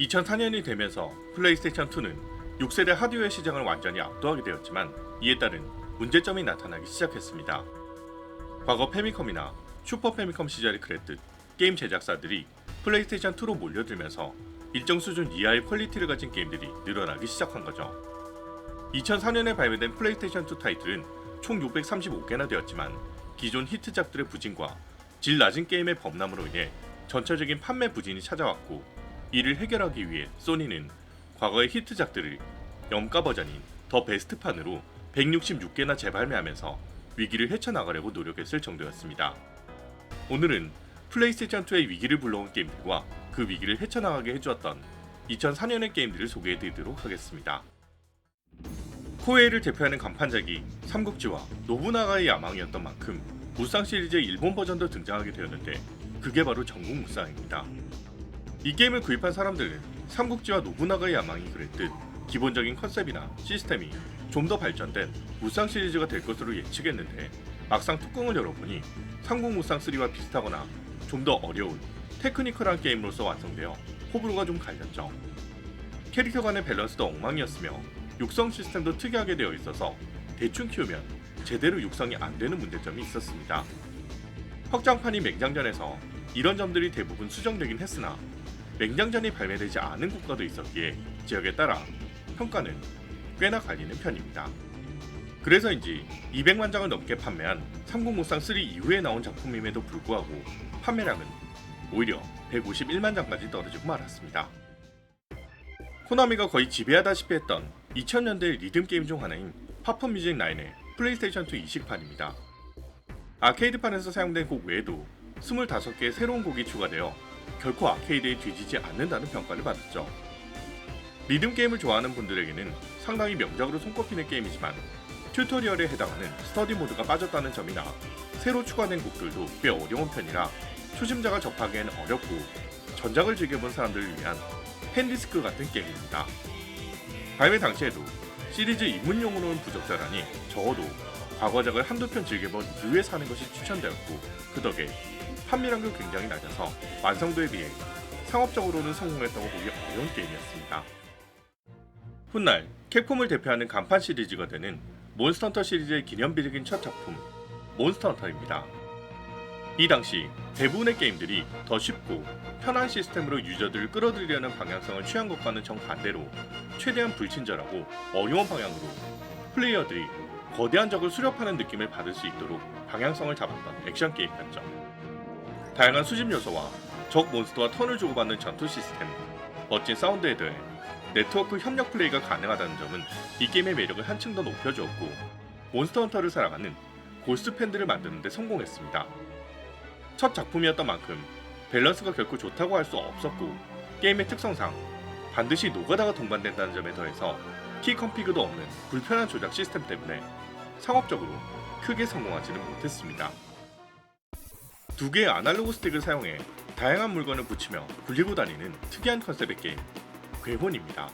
2004년이 되면서 플레이스테이션 2는 6세대 하드웨어 시장을 완전히 압도하게 되었지만 이에 따른 문제점이 나타나기 시작했습니다. 과거 페미컴이나 슈퍼 페미컴 시절에 그랬듯 게임 제작사들이 플레이스테이션 2로 몰려들면서 일정 수준 이하의 퀄리티를 가진 게임들이 늘어나기 시작한 거죠. 2004년에 발매된 플레이스테이션 2 타이틀은 총 635개나 되었지만 기존 히트작들의 부진과 질 낮은 게임의 범람으로 인해 전체적인 판매 부진이 찾아왔고 이를 해결하기 위해 소니는 과거의 히트작들을 염가 버전인 더 베스트판으로 166개나 재발매하면서 위기를 헤쳐나가려고 노력했을 정도였습니다. 오늘은 플레이스테이션 2의 위기를 불러온 게임들과 그 위기를 헤쳐나가게 해주었던 2004년의 게임들을 소개해드리도록 하겠습니다. 코에이를 대표하는 간판작이 삼국지와 노부나가의 야망이었던 만큼 무쌍 시리즈의 일본 버전도 등장하게 되었는데 그게 바로 전국 무쌍입니다. 이 게임을 구입한 사람들은 삼국지와 노부나가의 야망이 그랬듯 기본적인 컨셉이나 시스템이 좀 더 발전된 무쌍 시리즈가 될 것으로 예측했는데 막상 뚜껑을 열어보니 삼국 무쌍 3와 비슷하거나 좀 더 어려운 테크니컬한 게임으로서 완성되어 호불호가 좀 갈렸죠. 캐릭터 간의 밸런스도 엉망이었으며 육성 시스템도 특이하게 되어 있어서 대충 키우면 제대로 육성이 안 되는 문제점이 있었습니다. 확장판이 맹장전에서 이런 점들이 대부분 수정되긴 했으나 맹장전이 발매되지 않은 국가도 있었기에 지역에 따라 평가는 꽤나 갈리는 편입니다. 그래서인지 200만 장을 넘게 판매한 삼국무쌍 3 이후에 나온 작품임에도 불구하고 판매량은 오히려 151만 장까지 떨어지고 말았습니다. 코나미가 거의 지배하다시피 했던 2000년대 리듬 게임 중 하나인 파프 뮤직 9의 플레이스테이션 2 이식판입니다. 아케이드판에서 사용된 곡 외에도 25개의 새로운 곡이 추가되어 결코 아케이드에 뒤지지 않는다는 평가를 받았죠. 리듬 게임을 좋아하는 분들에게는 상당히 명작으로 손꼽히는 게임이지만 튜토리얼에 해당하는 스터디 모드가 빠졌다는 점이나 새로 추가된 곡들도 꽤 어려운 편이라 초심자가 접하기에는 어렵고 전작을 즐겨본 사람들을 위한 팬디스크 같은 게임입니다. 발매 당시에도 시리즈 입문용으로는 부적절하니 적어도 과거작을 한두 편 즐겨본 이후에 사는 것이 추천되었고 그 덕에 판매량도 굉장히 낮아서 완성도에 비해 상업적으로는 성공했다고 보기 어려운 게임이었습니다. 훗날 캡콤을 대표하는 간판 시리즈가 되는 몬스터헌터 시리즈의 기념비적인 첫 작품 몬스터헌터입니다. 이 당시 대부분의 게임들이 더 쉽고 편한 시스템으로 유저들을 끌어들이려는 방향성을 취한 것과는 정반대로 최대한 불친절하고 어려운 방향으로 플레이어들이 거대한 적을 수렵하는 느낌을 받을 수 있도록 방향성을 잡았던 액션 게임이었죠. 다양한 수집 요소와 적 몬스터와 턴을 주고받는 전투 시스템, 멋진 사운드에 더해 네트워크 협력 플레이가 가능하다는 점은 이 게임의 매력을 한층 더 높여주었고 몬스터 헌터를 살아가는 고스트 팬들을 만드는 데 성공했습니다. 첫 작품이었던 만큼 밸런스가 결코 좋다고 할 수 없었고 게임의 특성상 반드시 노가다가 동반된다는 점에 더해서 키 컴피그도 없는 불편한 조작 시스템 때문에 상업적으로 크게 성공하지는 못했습니다. 두 개의 아날로그 스틱을 사용해 다양한 물건을 붙이며 굴리고 다니는 특이한 컨셉의 게임 괴본입니다.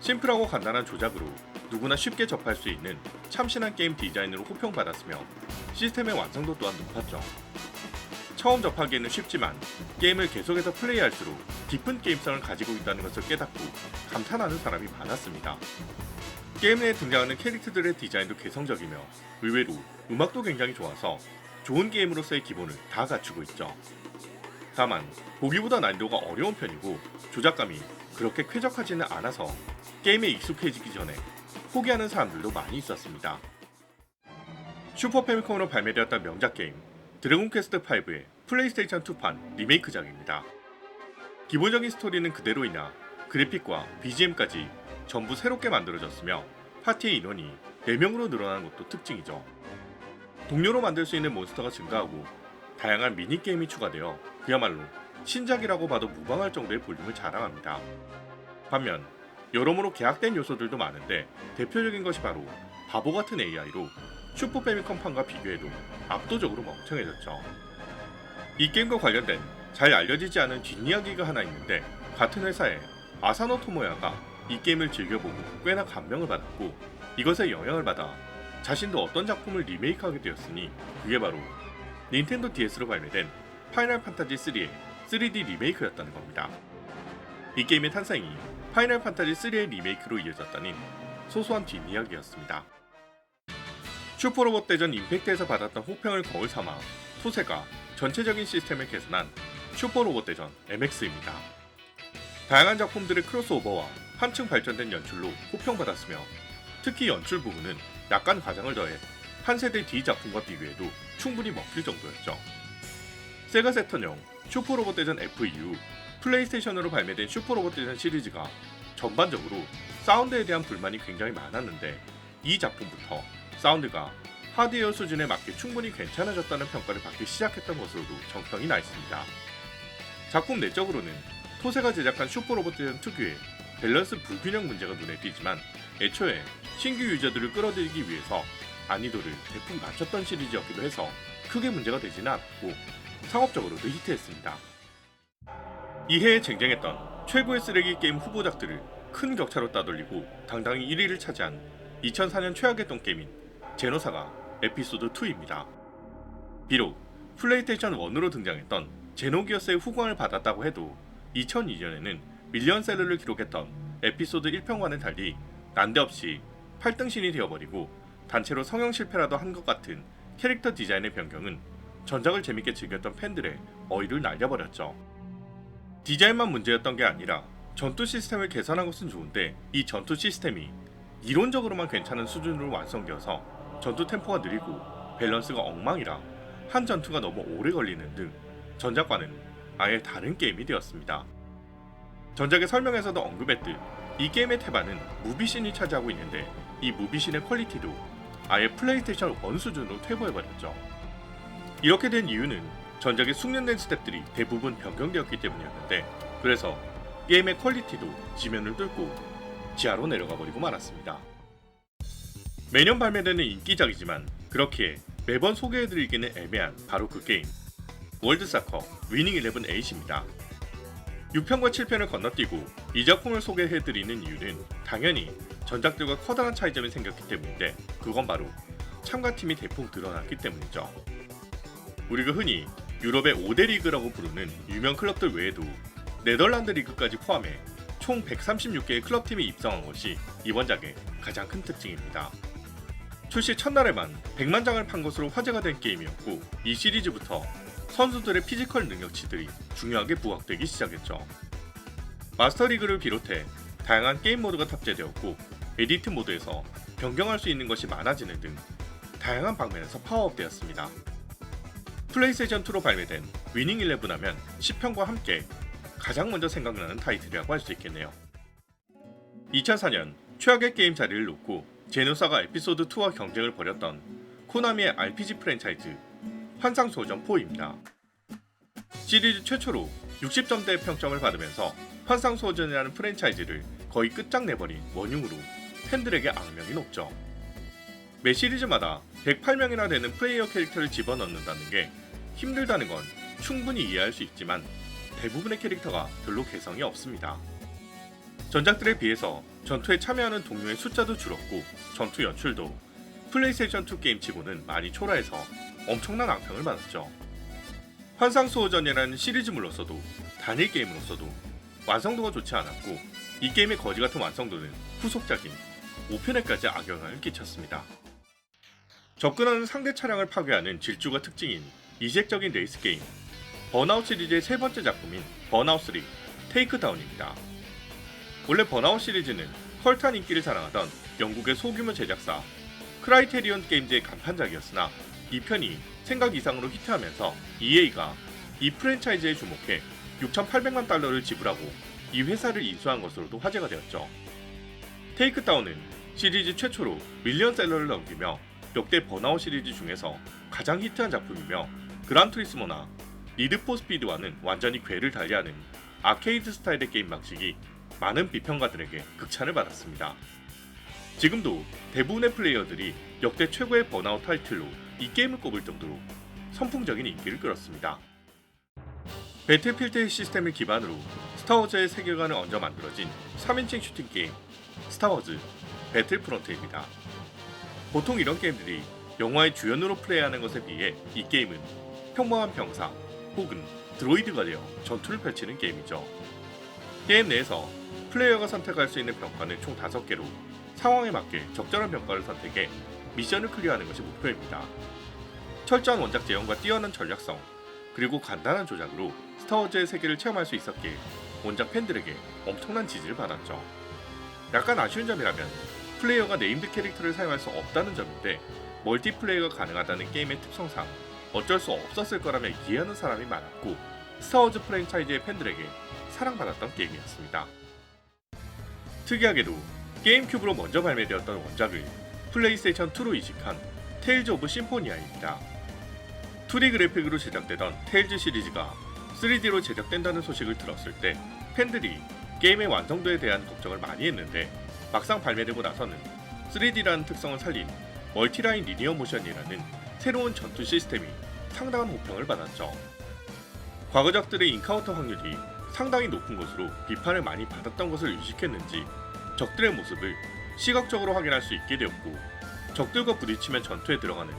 심플하고 간단한 조작으로 누구나 쉽게 접할 수 있는 참신한 게임 디자인으로 호평받았으며 시스템의 완성도 또한 높았죠. 처음 접하기에는 쉽지만 게임을 계속해서 플레이할수록 깊은 게임성을 가지고 있다는 것을 깨닫고 감탄하는 사람이 많았습니다. 게임 내에 등장하는 캐릭터들의 디자인도 개성적이며 의외로 음악도 굉장히 좋아서 좋은 게임으로서의 기본을 다 갖추고 있죠. 다만 보기보다 난이도가 어려운 편이고 조작감이 그렇게 쾌적하지는 않아서 게임에 익숙해지기 전에 포기하는 사람들도 많이 있었습니다. 슈퍼 패미컴으로 발매되었던 명작 게임 드래곤 퀘스트 5의 플레이스테이션 2판 리메이크작입니다. 기본적인 스토리는 그대로이나 그래픽과 BGM까지 전부 새롭게 만들어졌으며 파티의 인원이 4명으로 늘어나는 것도 특징이죠. 동료로 만들 수 있는 몬스터가 증가하고 다양한 미니게임이 추가되어 그야말로 신작이라고 봐도 무방할 정도의 볼륨을 자랑합니다. 반면 여러모로 계약된 요소들도 많은데 대표적인 것이 바로 바보 같은 AI로 슈퍼 패미컴판과 비교해도 압도적으로 멍청해졌죠. 이 게임과 관련된 잘 알려지지 않은 뒷이야기가 하나 있는데 같은 회사의 아사노 토모야가 이 게임을 즐겨보고 꽤나 감명을 받았고 이것에 영향을 받아 자신도 어떤 작품을 리메이크하게 되었으니 그게 바로 닌텐도 DS로 발매된 파이널 판타지 3의 3D 리메이크였다는 겁니다. 이 게임의 탄생이 파이널 판타지 3의 리메이크로 이어졌다는 소소한 뒷이야기였습니다. 슈퍼로봇 대전 임팩트에서 받았던 호평을 거울 삼아 토세가 전체적인 시스템을 개선한 슈퍼로봇 대전 MX입니다. 다양한 작품들의 크로스오버와 한층 발전된 연출로 호평받았으며 특히 연출 부분은 약간 과장을 더해 한 세대 뒤 작품과 비교해도 충분히 먹힐 정도였죠. 세가 세턴용 슈퍼로봇 대전 F 이후 플레이스테이션으로 발매된 슈퍼로봇 대전 시리즈가 전반적으로 사운드에 대한 불만이 굉장히 많았는데 이 작품부터 사운드가 하드웨어 수준에 맞게 충분히 괜찮아졌다는 평가를 받기 시작했던 것으로도 정평이 나 있습니다. 작품 내적으로는 토세가 제작한 슈퍼로봇 대전 특유의 밸런스 불균형 문제가 눈에 띄지만 애초에 신규 유저들을 끌어들이기 위해서 난이도를 대폭 낮췄던 시리즈였기도 해서 크게 문제가 되지는 않았고 상업적으로도 히트했습니다. 이해에 쟁쟁했던 최고의 쓰레기 게임 후보작들을 큰 격차로 따돌리고 당당히 1위를 차지한 2004년 최악의 똥 게임인 제노사가 에피소드 2입니다. 비록 플레이스테이션 1으로 등장했던 제노기어스의 후광을 받았다고 해도 2002년에는 밀리언셀러를 기록했던 에피소드 1편과는 달리 난데없이 8등신이 되어버리고 단체로 성형 실패라도 한 것 같은 캐릭터 디자인의 변경은 전작을 재밌게 즐겼던 팬들의 어이를 날려버렸죠. 디자인만 문제였던 게 아니라 전투 시스템을 개선한 것은 좋은데 이 전투 시스템이 이론적으로만 괜찮은 수준으로 완성되어서 전투 템포가 느리고 밸런스가 엉망이라 한 전투가 너무 오래 걸리는 등 전작과는 아예 다른 게임이 되었습니다. 전작의 설명에서도 언급했듯 이 게임의 태반은 무비신이 차지하고 있는데 이 무비신의 퀄리티도 아예 플레이스테이션 1 수준으로 퇴보해버렸죠. 이렇게 된 이유는 전작의 숙련된 스텝들이 대부분 변경되었기 때문이었는데 그래서 게임의 퀄리티도 지면을 뚫고 지하로 내려가 버리고 말았습니다. 매년 발매되는 인기작이지만 그렇기에 매번 소개해드리기는 애매한 바로 그 게임 월드사커 위닝 11 8입니다. 6편과 7편을 건너뛰고 이 작품을 소개해드리는 이유는 당연히 전작들과 커다란 차이점이 생겼기 때문인데 그건 바로 참가팀이 대폭 드러났기 때문이죠. 우리가 흔히 유럽의 5대 리그라고 부르는 유명 클럽들 외에도 네덜란드 리그까지 포함해 총 136개의 클럽팀이 입성한 것이 이번 작의 가장 큰 특징입니다. 출시 첫날에만 100만 장을 판 것으로 화제가 된 게임이었고 이 시리즈부터 선수들의 피지컬 능력치들이 중요하게 부각되기 시작했죠. 마스터 리그를 비롯해 다양한 게임 모드가 탑재되었고 에디트 모드에서 변경할 수 있는 것이 많아지는 등 다양한 방면에서 파워업되었습니다. 플레이스테이션 2로 발매된 위닝 11 하면 10편과 함께 가장 먼저 생각나는 타이틀이라고 할 수 있겠네요. 2004년 최악의 게임 자리를 놓고 제노사가 에피소드 2와 경쟁을 벌였던 코나미의 RPG 프랜차이즈 환상소전 4입니다. 시리즈 최초로 60점대의 평점을 받으면서 환상소전이라는 프랜차이즈를 거의 끝장내버린 원흉으로 팬들에게 악명이 높죠. 매 시리즈마다 108명이나 되는 플레이어 캐릭터를 집어넣는다는 게 힘들다는 건 충분히 이해할 수 있지만 대부분의 캐릭터가 별로 개성이 없습니다. 전작들에 비해서 전투에 참여하는 동료의 숫자도 줄었고 전투 연출도 플레이스테이션 2 게임치고는 많이 초라해서 엄청난 악평을 받았죠. 환상수호전이라는 시리즈물로서도 단일 게임으로서도 완성도가 좋지 않았고 이 게임의 거지 같은 완성도는 후속작인 5편에까지 악영향을 끼쳤습니다. 접근하는 상대 차량을 파괴하는 질주가 특징인 이색적인 레이스 게임 번아웃 시리즈의 세 번째 작품인 번아웃 3 테이크다운입니다. 원래 번아웃 시리즈는 컬트한 인기를 자랑하던 영국의 소규모 제작사 크라이테리온 게임즈의 간판작이었으나 이 편이 생각 이상으로 히트하면서 EA가 이 프랜차이즈에 주목해 6,800만 달러를 지불하고 이 회사를 인수한 것으로도 화제가 되었죠. 테이크다운은 시리즈 최초로 밀리언셀러를 넘기며 역대 번아웃 시리즈 중에서 가장 히트한 작품이며 그란 투리스모나 리드포 스피드와는 완전히 궤를 달리하는 아케이드 스타일의 게임 방식이 많은 비평가들에게 극찬을 받았습니다. 지금도 대부분의 플레이어들이 역대 최고의 번아웃 타이틀로 이 게임을 꼽을 정도로 선풍적인 인기를 끌었습니다. 배틀필드의 시스템을 기반으로 스타워즈의 세계관을 얹어 만들어진 3인칭 슈팅 게임 스타워즈 배틀프론트입니다. 보통 이런 게임들이 영화의 주연으로 플레이하는 것에 비해 이 게임은 평범한 병사 혹은 드로이드가 되어 전투를 펼치는 게임이죠. 게임 내에서 플레이어가 선택할 수 있는 병과는 총 5개로 상황에 맞게 적절한 병과를 선택해 미션을 클리어하는 것이 목표입니다. 철저한 원작 재현과 뛰어난 전략성, 그리고 간단한 조작으로 스타워즈의 세계를 체험할 수 있었기에 원작 팬들에게 엄청난 지지를 받았죠. 약간 아쉬운 점이라면 플레이어가 네임드 캐릭터를 사용할 수 없다는 점인데 멀티플레이가 가능하다는 게임의 특성상 어쩔 수 없었을 거라며 이해하는 사람이 많았고 스타워즈 프랜차이즈의 팬들에게 사랑받았던 게임이었습니다. 특이하게도 게임 큐브로 먼저 발매되었던 원작을 플레이스테이션 2로 이식한 테일즈 오브 심포니아입니다. 2D 그래픽으로 제작되던 테일즈 시리즈가 3D로 제작된다는 소식을 들었을 때 팬들이 게임의 완성도에 대한 걱정을 많이 했는데 막상 발매되고 나서는 3D라는 특성을 살린 멀티라인 리니어 모션이라는 새로운 전투 시스템이 상당한 호평을 받았죠. 과거작들의 인카운터 확률이 상당히 높은 것으로 비판을 많이 받았던 것을 의식했는지 적들의 모습을 시각적으로 확인할 수 있게 되었고 적들과 부딪히면 전투에 들어가는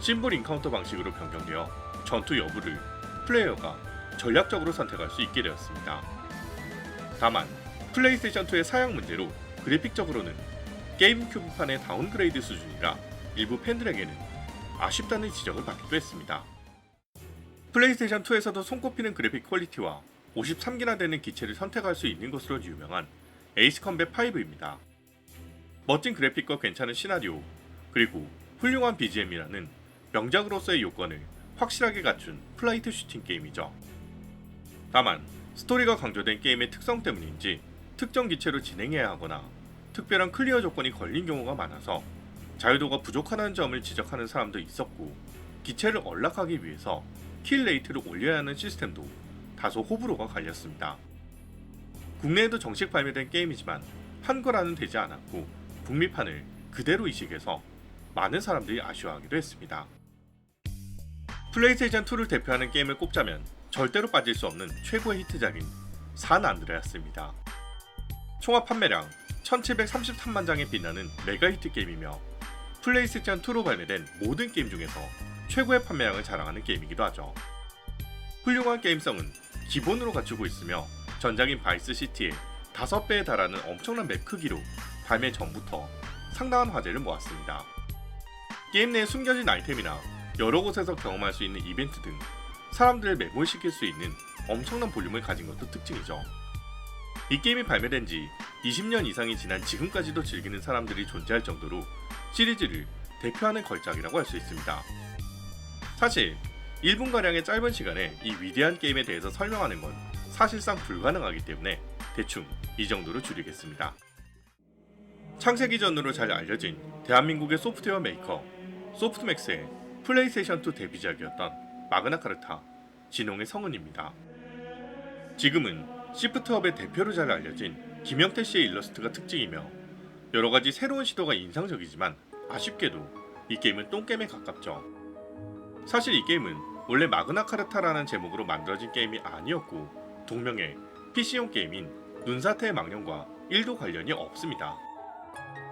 심볼 인카운터 방식으로 변경되어 전투 여부를 플레이어가 전략적으로 선택할 수 있게 되었습니다. 다만 플레이스테이션 2의 사양 문제로 그래픽적으로는 게임 큐브판의 다운그레이드 수준이라 일부 팬들에게는 아쉽다는 지적을 받기도 했습니다. 플레이스테이션 2에서도 손꼽히는 그래픽 퀄리티와 53기나 되는 기체를 선택할 수 있는 것으로 유명한 에이스 컴뱃 5입니다. 멋진 그래픽과 괜찮은 시나리오, 그리고 훌륭한 BGM이라는 명작으로서의 요건을 확실하게 갖춘 플라이트 슈팅 게임이죠. 다만 스토리가 강조된 게임의 특성 때문인지 특정 기체로 진행해야 하거나 특별한 클리어 조건이 걸린 경우가 많아서 자유도가 부족하다는 점을 지적하는 사람도 있었고 기체를 언락하기 위해서 킬 레이트를 올려야 하는 시스템도 다소 호불호가 갈렸습니다. 국내에도 정식 발매된 게임이지만 한글화는 되지 않았고 북미판을 그대로 이식해서 많은 사람들이 아쉬워하기도 했습니다. 플레이스테이션 2를 대표하는 게임을 꼽자면 절대로 빠질 수 없는 최고의 히트작인 산 안드레아스입니다. 총합 판매량 1733만 장에 빛나는 메가 히트 게임이며 플레이스테이션 2로 발매된 모든 게임 중에서 최고의 판매량을 자랑하는 게임이기도 하죠. 훌륭한 게임성은 기본으로 갖추고 있으며 전작인 바이스 시티의 5배에 달하는 엄청난 맵 크기로 발매 전부터 상당한 화제를 모았습니다. 게임 내에 숨겨진 아이템이나 여러 곳에서 경험할 수 있는 이벤트 등 사람들을 매몰시킬 수 있는 엄청난 볼륨을 가진 것도 특징이죠. 이 게임이 발매된 지 20년 이상이 지난 지금까지도 즐기는 사람들이 존재할 정도로 시리즈를 대표하는 걸작이라고 할 수 있습니다. 사실 1분가량의 짧은 시간에 이 위대한 게임에 대해서 설명하는 건 사실상 불가능하기 때문에 대충 이 정도로 줄이겠습니다. 창세기 전으로 잘 알려진 대한민국의 소프트웨어 메이커 소프트맥스의 플레이스테이션 2 데뷔작이었던 마그나카르타 진홍의 성은입니다. 지금은 시프트업의 대표로 잘 알려진 김영태 씨의 일러스트가 특징이며 여러 가지 새로운 시도가 인상적이지만 아쉽게도 이 게임은 똥게임에 가깝죠. 사실 이 게임은 원래 마그나카르타라는 제목으로 만들어진 게임이 아니었고 동명의 PC용 게임인 눈사태의 망령과 1도 관련이 없습니다.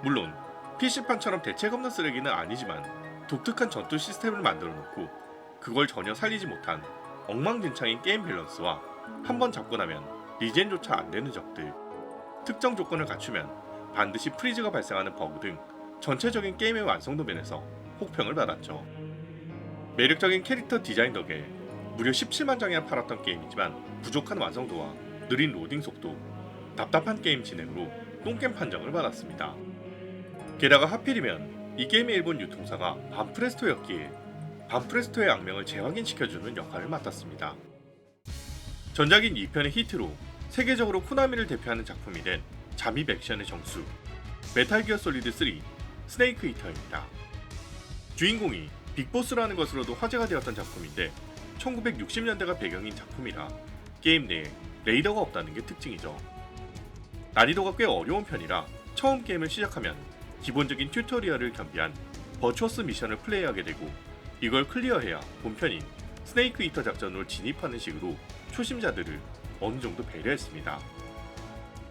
물론 PC판처럼 대책 없는 쓰레기는 아니지만 독특한 전투 시스템을 만들어 놓고 그걸 전혀 살리지 못한 엉망진창인 게임 밸런스와 한 번 잡고 나면 리젠조차 안 되는 적들 특정 조건을 갖추면 반드시 프리즈가 발생하는 버그 등 전체적인 게임의 완성도 면에서 혹평을 받았죠. 매력적인 캐릭터 디자인 덕에 무려 17만 장이나 팔았던 게임이지만 부족한 완성도와 느린 로딩 속도, 답답한 게임 진행으로 똥겜 판정을 받았습니다. 게다가 하필이면 이 게임의 일본 유통사가 반프레스토였기에 반프레스토의 악명을 재확인시켜주는 역할을 맡았습니다. 전작인 2편의 히트로 세계적으로 코나미를 대표하는 작품이 된 잠입 액션의 정수 메탈 기어 솔리드 3 스네이크 히터입니다. 주인공이 빅보스라는 것으로도 화제가 되었던 작품인데 1960년대가 배경인 작품이라 게임 내에 레이더가 없다는 게 특징이죠. 난이도가 꽤 어려운 편이라 처음 게임을 시작하면 기본적인 튜토리얼을 겸비한 버추어스 미션을 플레이하게 되고 이걸 클리어해야 본편인 스네이크 이터 작전으로 진입하는 식으로 초심자들을 어느 정도 배려했습니다.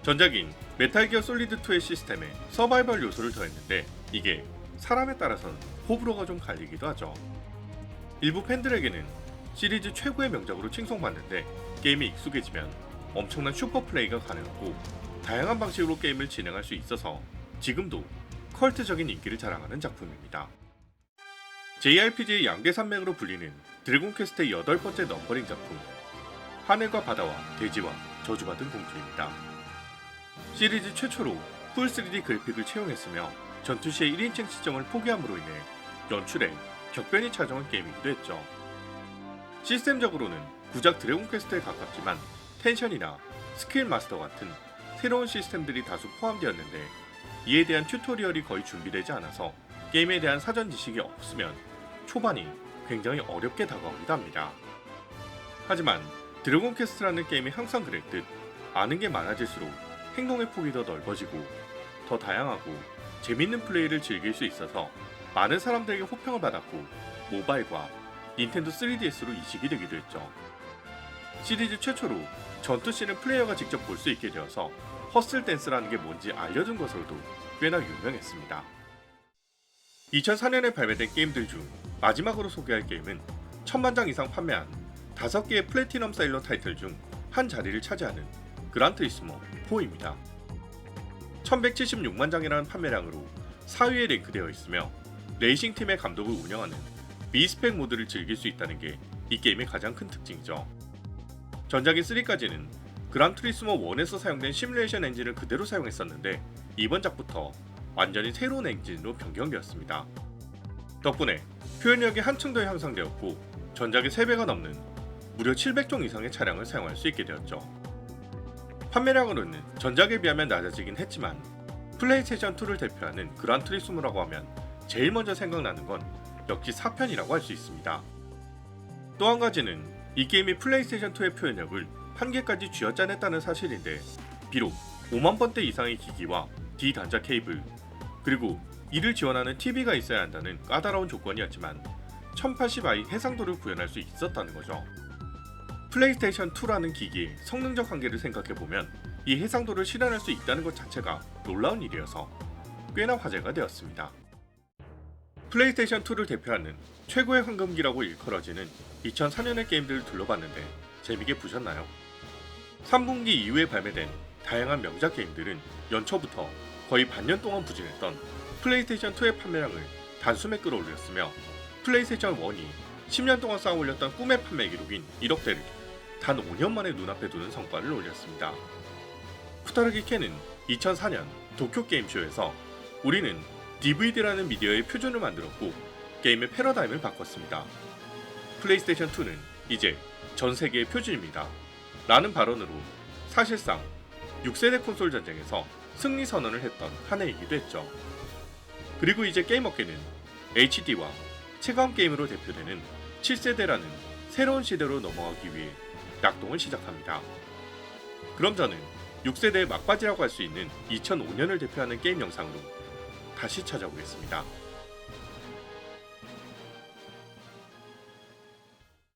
전작인 메탈 기어 솔리드 2의 시스템에 서바이벌 요소를 더했는데 이게 사람에 따라서는 호불호가 좀 갈리기도 하죠. 일부 팬들에게는 시리즈 최고의 명작으로 칭송받는데 게임이 익숙해지면 엄청난 슈퍼 플레이가 가능하고 다양한 방식으로 게임을 진행할 수 있어서 지금도 컬트적인 인기를 자랑하는 작품입니다. JRPG의 양대 산맥으로 불리는 드래곤 퀘스트의 여덟 번째 넘버링 작품 하늘과 바다와 대지와 저주받은 공주입니다. 시리즈 최초로 풀 3D 그래픽을 채용했으며 전투 시의 1인칭 시정을 포기함으로 인해 연출에 격변이 찾아온 게임이기도 했죠. 시스템적으로는 구작 드래곤 퀘스트에 가깝지만 텐션이나 스킬 마스터 같은 새로운 시스템들이 다수 포함되었는데 이에 대한 튜토리얼이 거의 준비되지 않아서 게임에 대한 사전 지식이 없으면 초반이 굉장히 어렵게 다가오기도 합니다. 하지만 드래곤 퀘스트라는 게임이 항상 그랬듯 아는 게 많아질수록 행동의 폭이 더 넓어지고 더 다양하고 재밌는 플레이를 즐길 수 있어서 많은 사람들에게 호평을 받았고 모바일과 닌텐도 3DS로 이식이 되기도 했죠. 시리즈 최초로 전투 씬을 플레이어가 직접 볼 수 있게 되어서 허슬 댄스라는 게 뭔지 알려준 것으로도 꽤나 유명했습니다. 2004년에 발매된 게임들 중 마지막으로 소개할 게임은 천만 장 이상 판매한 5개의 플래티넘 사일러 타이틀 중 한 자리를 차지하는 그란트리스모 4입니다. 1176만 장이라는 판매량으로 4위에 랭크되어 있으며 레이싱 팀의 감독을 운영하는 비스펙 모드를 즐길 수 있다는 게 이 게임의 가장 큰 특징이죠. 전작인 3까지는 그란투리스모 1에서 사용된 시뮬레이션 엔진을 그대로 사용했었는데 이번 작부터 완전히 새로운 엔진으로 변경되었습니다. 덕분에 표현력이 한층 더 향상되었고 전작의 3배가 넘는 무려 700종 이상의 차량을 사용할 수 있게 되었죠. 판매량으로는 전작에 비하면 낮아지긴 했지만 플레이스테이션 2를 대표하는 그란투리스모라고 하면 제일 먼저 생각나는 건 역시 4편이라고 할 수 있습니다. 또 한 가지는 이 게임이 플레이스테이션 2의 표현력을 한 개까지 쥐어짜냈다는 사실인데 비록 5만 번대 이상의 기기와 D 단자 케이블 그리고 이를 지원하는 TV가 있어야 한다는 까다로운 조건이었지만 1080i 해상도를 구현할 수 있었다는 거죠. 플레이스테이션 2라는 기기의 성능적 한계를 생각해 보면 이 해상도를 실현할 수 있다는 것 자체가 놀라운 일이어서 꽤나 화제가 되었습니다. 플레이스테이션 2를 대표하는 최고의 황금기라고 일컬어지는 2004년의 게임들을 둘러봤는데 재밌게 보셨나요? 3분기 이후에 발매된 다양한 명작 게임들은 연초부터 거의 반년 동안 부진했던 플레이스테이션 2의 판매량을 단숨에 끌어올렸으며 플레이스테이션 1이 10년 동안 쌓아 올렸던 꿈의 판매 기록인 1억대를 단 5년 만에 눈앞에 두는 성과를 올렸습니다. 쿠타르기 캔은 2004년 도쿄 게임쇼에서 우리는 DVD라는 미디어의 표준을 만들었고 게임의 패러다임을 바꿨습니다. 플레이스테이션 2는 이제 전 세계의 표준입니다. 라는 발언으로 사실상 6세대 콘솔 전쟁에서 승리 선언을 했던 한 해이기도 했죠. 그리고 이제 게임 업계는 HD와 체감 게임으로 대표되는 7세대라는 새로운 시대로 넘어가기 위해 낙동을 시작합니다. 그럼 저는 6세대의 막바지라고 할 수 있는 2005년을 대표하는 게임 영상으로 다시 찾아오겠습니다.